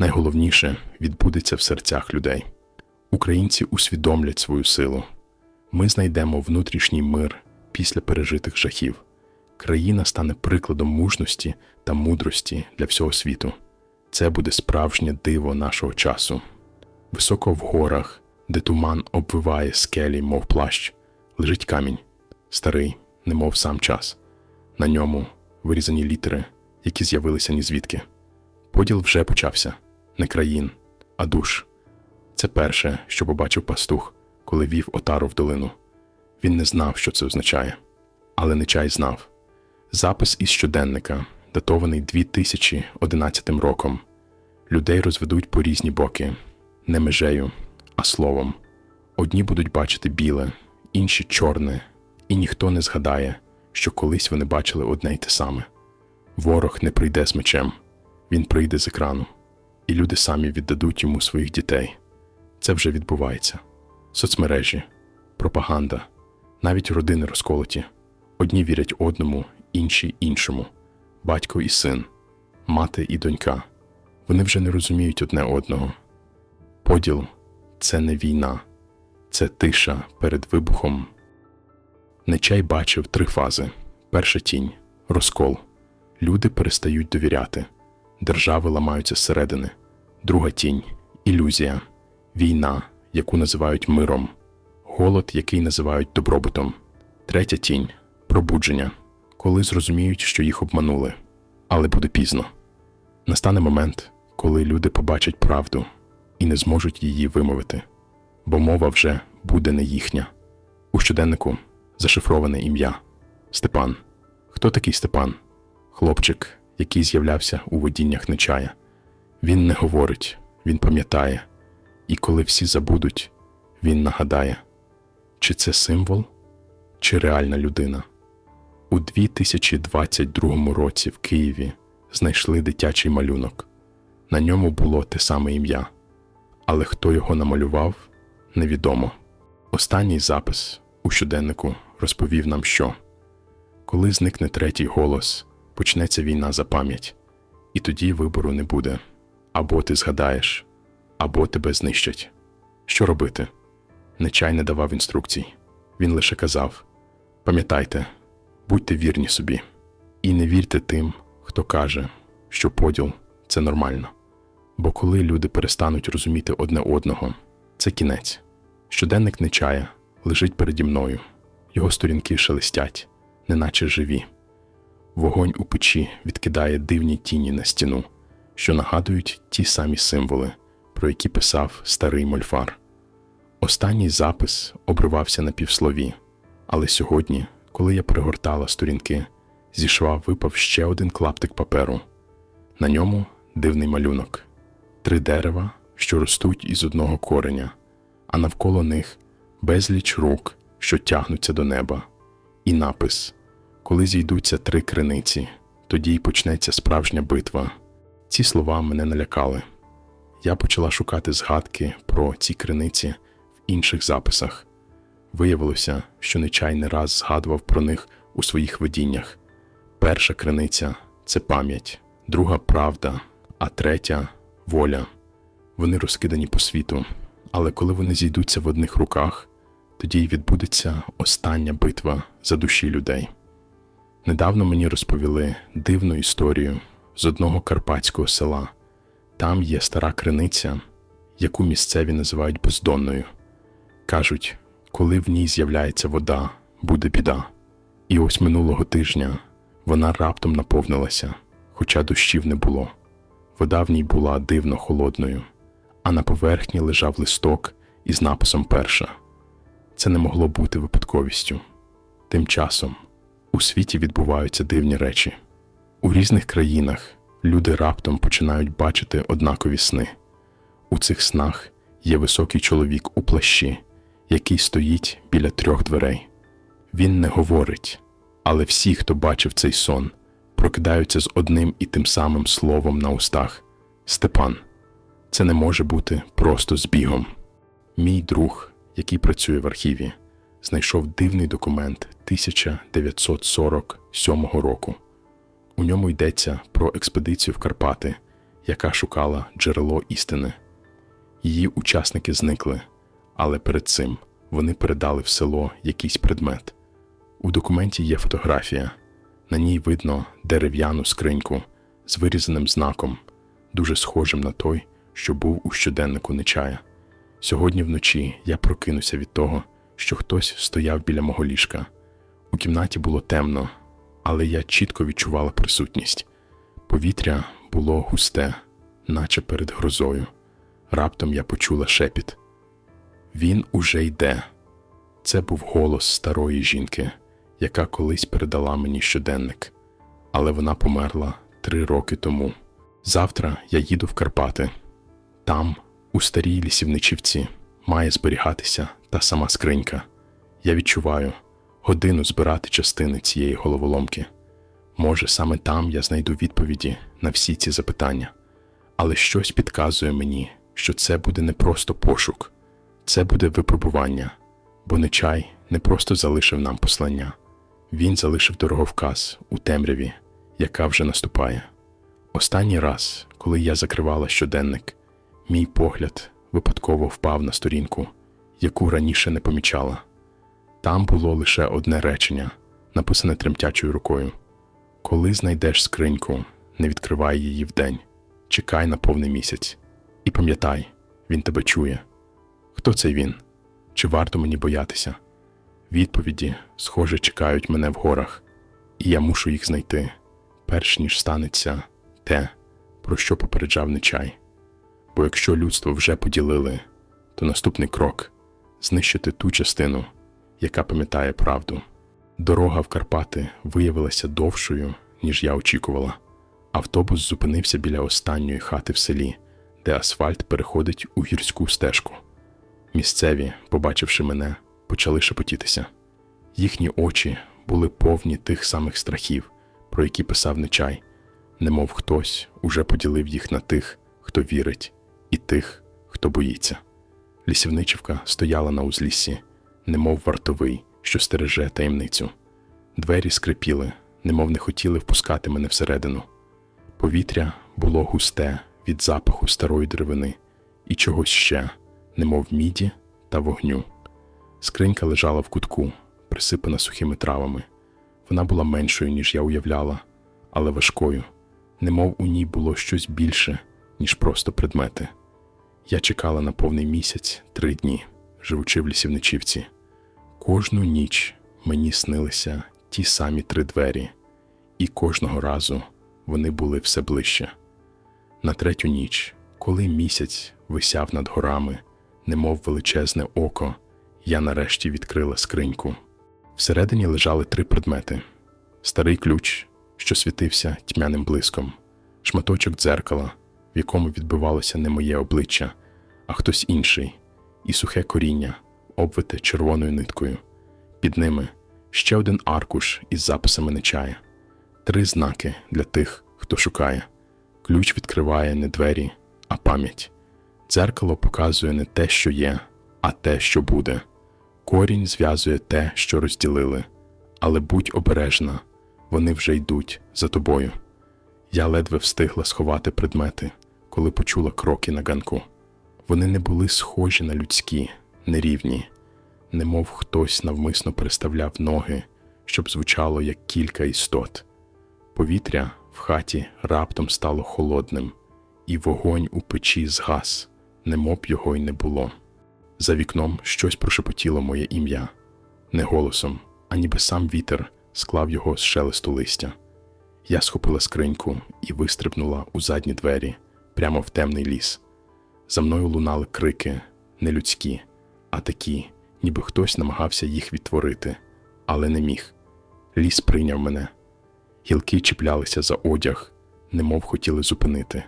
Найголовніше відбудеться в серцях людей. Українці усвідомлять свою силу. Ми знайдемо внутрішній мир після пережитих жахів. Країна стане прикладом мужності та мудрості для всього світу. Це буде справжнє диво нашого часу. Високо в горах, де туман обвиває скелі, мов плащ, лежить камінь, старий, немов сам час. На ньому вирізані літери, які з'явилися ні звідки. Поділ вже почався не країн, а душ. Це перше, що побачив пастух, коли вів отару в долину. Він не знав, що це означає, але Нечай знав. Запис із щоденника, датований 2011 роком. Людей розведуть по різні боки, не межею, а словом. Одні будуть бачити біле, інші чорне, і ніхто не згадає, що колись вони бачили одне й те саме. Ворог не прийде з мечем, він прийде з екрану, і люди самі віддадуть йому своїх дітей. Це вже відбувається. Соцмережі, пропаганда, навіть родини розколоті. Одні вірять одному, інші іншому, батько і син, мати і донька. Вони вже не розуміють одне одного. Поділ це не війна, це тиша перед вибухом. Нечай бачив три фази: перша тінь, розкол. Люди перестають довіряти, держави ламаються зсередини. Друга тінь ілюзія, війна, яку називають миром, голод, який називають добробутом. Третя тінь пробудження, коли зрозуміють, що їх обманули, але буде пізно. Настане момент, коли люди побачать правду і не зможуть її вимовити, бо мова вже буде не їхня. У щоденнику зашифроване ім'я Степан. Хто такий Степан? Хлопчик, який з'являвся у водіннях нечая. Він не говорить, він пам'ятає, і коли всі забудуть, він нагадає, чи це символ, чи реальна людина. У 2022 році в Києві знайшли дитячий малюнок. На ньому було те саме ім'я, але хто його намалював, невідомо. Останній запис у щоденнику розповів нам, що коли зникне третій голос, почнеться війна за пам'ять, і тоді вибору не буде або ти згадаєш, або тебе знищать. Що робити? Нечай не давав інструкцій. Він лише казав: пам'ятайте, будьте вірні собі, і не вірте тим, хто каже, що поділ це нормально. Бо коли люди перестануть розуміти одне одного, це кінець. Щоденник Нечая лежить переді мною, його сторінки шелестять, неначе живі. Вогонь у печі відкидає дивні тіні на стіну, що нагадують ті самі символи, про які писав старий мольфар. Останній запис обривався на півслові, але сьогодні, коли я пригортала сторінки, зі шва випав ще один клаптик паперу. На ньому дивний малюнок, три дерева, що ростуть із одного кореня, а навколо них безліч рук, що тягнуться до неба, і напис: Коли зійдуться три криниці, тоді й почнеться справжня битва. Ці слова мене налякали. Я почала шукати згадки про ці криниці в інших записах. Виявилося, що нечай не раз згадував про них у своїх видіннях. Перша криниця це пам'ять, друга правда, а третя воля. Вони розкидані по світу, але коли вони зійдуться в одних руках, тоді й відбудеться остання битва за душі людей. Недавно мені розповіли дивну історію з одного карпатського села. Там є стара криниця, яку місцеві називають бездонною. Кажуть, коли в ній з'являється вода, буде біда. І ось минулого тижня вона раптом наповнилася, хоча дощів не було. Вода в ній була дивно холодною, а на поверхні лежав листок із написом Перша. Це не могло бути випадковістю. Тим часом у світі відбуваються дивні речі. У різних країнах люди раптом починають бачити однакові сни. У цих снах є високий чоловік у плащі, який стоїть біля трьох дверей. Він не говорить, але всі, хто бачив цей сон, прокидаються з одним і тим самим словом на устах Степан. Це не може бути просто збігом. Мій друг, який працює в архіві, знайшов дивний документ 1947 року. У ньому йдеться про експедицію в Карпати, яка шукала джерело істини. Її учасники зникли, але перед цим вони передали в село якийсь предмет. У документі є фотографія. На ній видно дерев'яну скриньку з вирізаним знаком, дуже схожим на той, що був у щоденнику Нечая. Сьогодні вночі я прокинуся від того, що хтось стояв біля мого ліжка. У кімнаті було темно, але я чітко відчувала присутність. Повітря було густе, наче перед грозою. Раптом я почула шепіт. Він уже йде. Це був голос старої жінки, яка колись передала мені щоденник, але вона померла три роки тому. Завтра я їду в Карпати. Там, у старій лісівничівці, має зберігатися та сама скринька. Я відчуваю годину збирати частини цієї головоломки. Може, саме там я знайду відповіді на всі ці запитання, але щось підказує мені, що це буде не просто пошук, це буде випробування, бо Нечай не просто залишив нам послання, він залишив дороговказ у темряві, яка вже наступає. Останній раз, коли я закривала щоденник, мій погляд випадково впав на сторінку, яку раніше не помічала. Там було лише одне речення, написане тремтячою рукою. Коли знайдеш скриньку, не відкривай її вдень, чекай на повний місяць. І пам'ятай, він тебе чує. Хто цей він? Чи варто мені боятися? Відповіді, схоже, чекають мене в горах, і я мушу їх знайти, перш ніж станеться те, про що попереджав Нечай. Бо якщо людство вже поділили, то наступний крок знищити ту частину, яка пам'ятає правду. Дорога в Карпати виявилася довшою, ніж я очікувала. Автобус зупинився біля останньої хати в селі, де асфальт переходить у гірську стежку. Місцеві, побачивши мене, почали шепотітися. Їхні очі були повні тих самих страхів, про які писав Нечай, немов хтось уже поділив їх на тих, хто вірить, і тих, хто боїться. Лісівничівка стояла на узліссі, немов вартовий, що стереже таємницю. Двері скрипіли, немов не хотіли впускати мене всередину. Повітря було густе від запаху старої деревини і чогось ще, немов міді та вогню. Скринька лежала в кутку, присипана сухими травами. Вона була меншою, ніж я уявляла, але важкою, немов у ній було щось більше, ніж просто предмети. Я чекала на повний місяць три дні, живучи в лісівничівці. Кожну ніч мені снилися ті самі три двері, і кожного разу вони були все ближче. На третю ніч, коли місяць висяв над горами, немов величезне око, я нарешті відкрила скриньку. Всередині лежали три предмети: старий ключ, що світився тьмяним блиском, шматочок дзеркала, в якому відбивалося не моє обличчя, а хтось інший, і сухе коріння, обвите червоною ниткою. Під ними ще один аркуш із записами нечая, три знаки для тих, хто шукає. Ключ відкриває не двері, а пам'ять. Дзеркало показує не те, що є, а те, що буде. Корінь зв'язує те, що розділили, але будь обережна, вони вже йдуть за тобою. Я ледве встигла сховати предмети, коли почула кроки на ганку. Вони не були схожі на людські, нерівні, немов хтось навмисно переставляв ноги, щоб звучало як кілька істот. Повітря в хаті раптом стало холодним, і вогонь у печі згас, немов його й не було. За вікном щось прошепотіло моє ім'я, не голосом, а ніби сам вітер склав його з шелесту листя. Я схопила скриньку і вистрибнула у задні двері прямо в темний ліс. За мною лунали крики не людські, а такі, ніби хтось намагався їх відтворити, але не міг. Ліс прийняв мене. Гілки чіплялися за одяг, немов хотіли зупинити,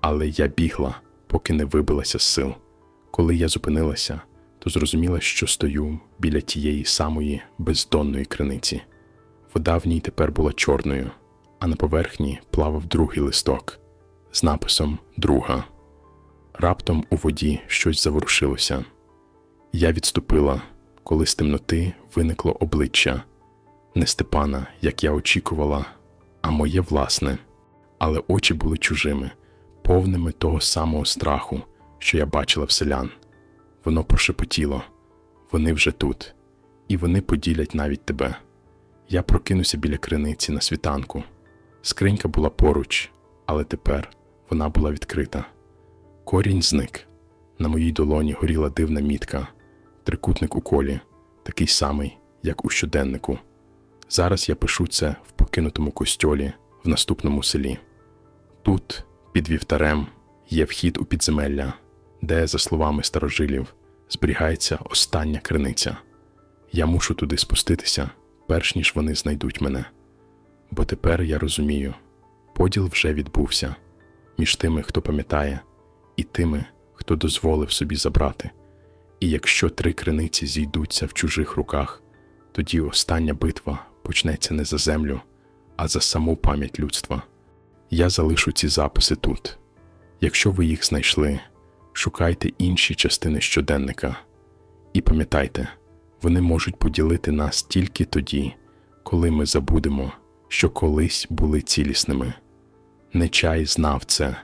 але я бігла, поки не вибилася з сил. Коли я зупинилася, то зрозуміла, що стою біля тієї самої бездонної криниці. Вода в ній тепер була чорною, а на поверхні плавав другий листок з написом Друга. Раптом у воді щось заворушилося. Я відступила, коли з темноти виникло обличчя не Степана, як я очікувала, а моє власне, але очі були чужими, повними того самого страху, що я бачила в селян. Воно прошепотіло вони вже тут, і вони поділять навіть тебе. Я прокинуся біля криниці на світанку. Скринька була поруч, але тепер вона була відкрита. Корінь зник. На моїй долоні горіла дивна мітка, трикутник у колі, такий самий, як у щоденнику. Зараз я пишу це в покинутому костьолі в наступному селі. Тут, під вівтарем, є вхід у підземелля, де, за словами старожилів, зберігається остання криниця. Я мушу туди спуститися, перш ніж вони знайдуть мене. Бо тепер я розумію, поділ вже відбувся між тими, хто пам'ятає, і тими, хто дозволив собі забрати. І якщо три криниці зійдуться в чужих руках, тоді остання битва почнеться не за землю, а за саму пам'ять людства. Я залишу ці записи тут. Якщо ви їх знайшли, шукайте інші частини щоденника. І пам'ятайте, вони можуть поділити нас тільки тоді, коли ми забудемо, що колись були цілісними. Нечай знав це,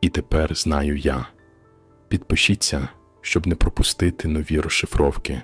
і тепер знаю я. Підпишіться, щоб не пропустити нові розшифровки